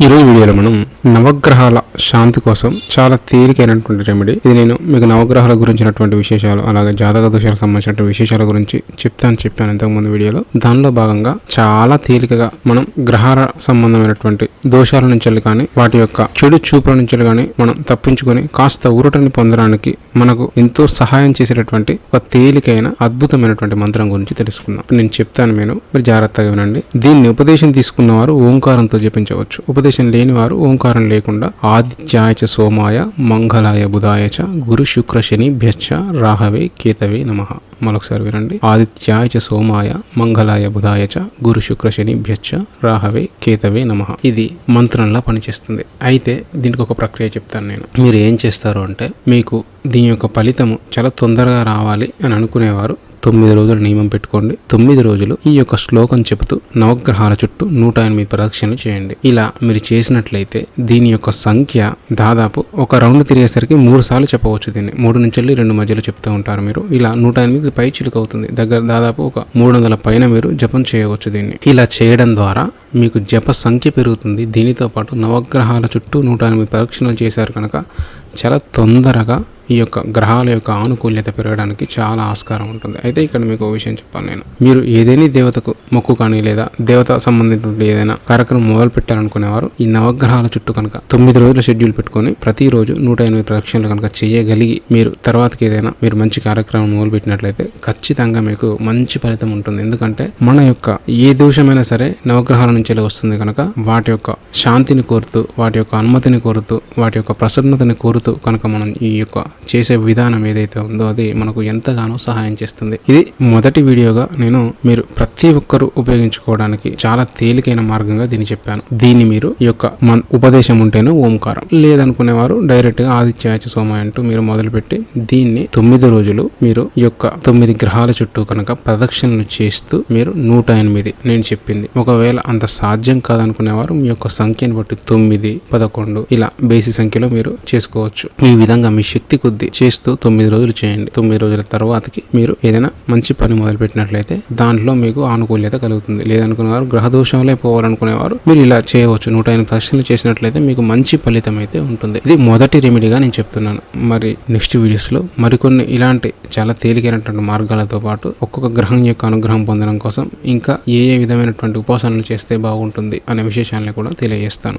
ఈరోజు వీడియోలో మనం నవగ్రహాల శాంతి కోసం చాలా తేలికైనటువంటి రెమెడీ ఇది నేను మీకు నవగ్రహాల గురించినటువంటి విశేషాలు అలాగే జాతక దోషాలకు సంబంధించిన విశేషాల గురించి చెప్తాను చెప్పాను ఇంతకుముందు వీడియోలో. దానిలో భాగంగా చాలా తేలికగా మనం గ్రహాల సంబంధమైనటువంటి దోషాల నుంచి కానీ వాటి యొక్క చెడు చూపుల నుంచి కానీ మనం తప్పించుకొని కాస్త ఊరటని పొందడానికి మనకు ఎంతో సహాయం చేసేటటువంటి ఒక తేలికైన అద్భుతమైనటువంటి మంత్రం గురించి తెలుసుకుందాం. నేను చెప్తాను నేను మీరు జాగ్రత్తగా వినండి. దీన్ని ఉపదేశం తీసుకున్న వారు ఓంకారంతో జపించవచ్చు. ఉపదేశం లేని వారు ఓంకారం లేకుండా ఆది ఆదిత్యాయ చ సోమాయ మంగళాయ బుధాయ చ గురు శుక్ర శని భ్యచ్చ రాహవే కేతవే నమ. మరొకసారి వినండి. ఆదిత్యాయ చ సోమాయ మంగళాయ బుధాయ చ గురు శుక్ర శని భ్యచ్చ రాహవే కేతవే నమ. ఇది మంత్రంలా పనిచేస్తుంది. అయితే దీనికి ఒక ప్రక్రియ చెప్తాను నేను. మీరు ఏం చేస్తారు అంటే మీకు దీని యొక్క ఫలితము చాలా తొందరగా రావాలి అని అనుకునేవారు. తొమ్మిది రోజులు నియమం పెట్టుకోండి. తొమ్మిది రోజులు ఈ యొక్క శ్లోకం చెబుతూ నవగ్రహాల చుట్టూ నూట ఎనిమిది ప్రదక్షిణలు చేయండి. ఇలా మీరు చేసినట్లయితే దీని యొక్క సంఖ్య దాదాపు ఒక రౌండ్ తిరిగేసరికి మూడు సార్లు చెప్పవచ్చు దీన్ని. మూడు నుంచి వెళ్ళి రెండు మధ్యలో చెప్తూ ఉంటారు మీరు. ఇలా నూట ఎనిమిది పై చిలుక అవుతుంది. దగ్గర దాదాపు ఒక మూడు వందల పైన మీరు జపం చేయవచ్చు దీన్ని. ఇలా చేయడం ద్వారా మీకు జప సంఖ్య పెరుగుతుంది. దీనితో పాటు నవగ్రహాల చుట్టూ నూట ఎనిమిది ప్రదక్షిణలు చేశారు కనుక చాలా తొందరగా ఈ యొక్క గ్రహాల యొక్క ఆనుకూల్యత పెరగడానికి చాలా ఆస్కారం ఉంటుంది. అయితే ఇక్కడ మీకు ఒక విషయం చెప్పాను నేను. మీరు ఏదైనా దేవతకు మొక్కు కానీ లేదా దేవత సంబంధించిన ఏదైనా కార్యక్రమం మొదలు పెట్టాలనుకునేవారు ఈ నవగ్రహాల చుట్టూ కనుక తొమ్మిది రోజుల షెడ్యూల్ పెట్టుకొని ప్రతిరోజు నూట ఎనిమిది ప్రదక్షిణలు కనుక చేయగలిగి మీరు తర్వాతకి ఏదైనా మీరు మంచి కార్యక్రమం మొదలు పెట్టినట్లయితే ఖచ్చితంగా మీకు మంచి ఫలితం ఉంటుంది. ఎందుకంటే మన యొక్క ఏ దోషమైనా సరే నవగ్రహాల నుంచి వస్తుంది కనుక వాటి యొక్క శాంతిని కోరుతూ వాటి యొక్క అనుమతిని కోరుతూ వాటి యొక్క ప్రసన్నతని కోరుతూ కనుక మనం ఈ యొక్క చేసే విధానం ఏదైతే ఉందో అది మనకు ఎంతగానో సహాయం చేస్తుంది. ఇది మొదటి వీడియోగా నేను మీరు ప్రతి ఒక్కరూ ఉపయోగించుకోవడానికి చాలా తేలికైన మార్గంగా దీన్ని చెప్పాను. దీన్ని మీరు ఈ యొక్క మన ఉపదేశం ఉంటేనే ఓంకారం. లేదనుకునేవారు డైరెక్ట్గా ఆదిత్యాచ సోమ అంటూ మీరు మొదలుపెట్టి దీన్ని తొమ్మిది రోజులు మీరు ఈ యొక్క తొమ్మిది గ్రహాల చుట్టూ కనుక ప్రదక్షిణలు చేస్తూ మీరు నూట ఎనిమిది నేను చెప్పింది. ఒకవేళ అంత సాధ్యం కాదనుకునేవారు మీ యొక్క సంఖ్యను బట్టి తొమ్మిది పదకొండు ఇలా బేసి సంఖ్యలో మీరు చేసుకోవచ్చు. ఈ విధంగా మీ శక్తి కొద్దీ చేస్తూ తొమ్మిది రోజులు చేయండి. తొమ్మిది రోజుల తర్వాతకి మీరు ఏదైనా మంచి పని మొదలు పెట్టినట్లయితే దాంట్లో మీకు ఆనుకూల్యత కలుగుతుంది. లేదనుకునేవారు గ్రహ దోషాలే పోవాలనుకునేవారు మీరు ఇలా చేయవచ్చు. నూట ఎనిమిది ప్రశ్నలు చేసినట్లయితే మీకు మంచి ఫలితం అయితే ఉంటుంది. ఇది మొదటి రెమెడీగా నేను చెప్తున్నాను. మరి నెక్స్ట్ వీడియోస్లో మరికొన్ని ఇలాంటి చాలా తేలికైనటువంటి మార్గాలతో పాటు ఒక్కొక్క గ్రహం యొక్క అనుగ్రహం పొందడం కోసం ఇంకా ఏ ఏ విధమైనటువంటి ఉపాసనలు చేస్తే బాగుంటుంది అనే విశేషాలను కూడా తెలియజేస్తాను.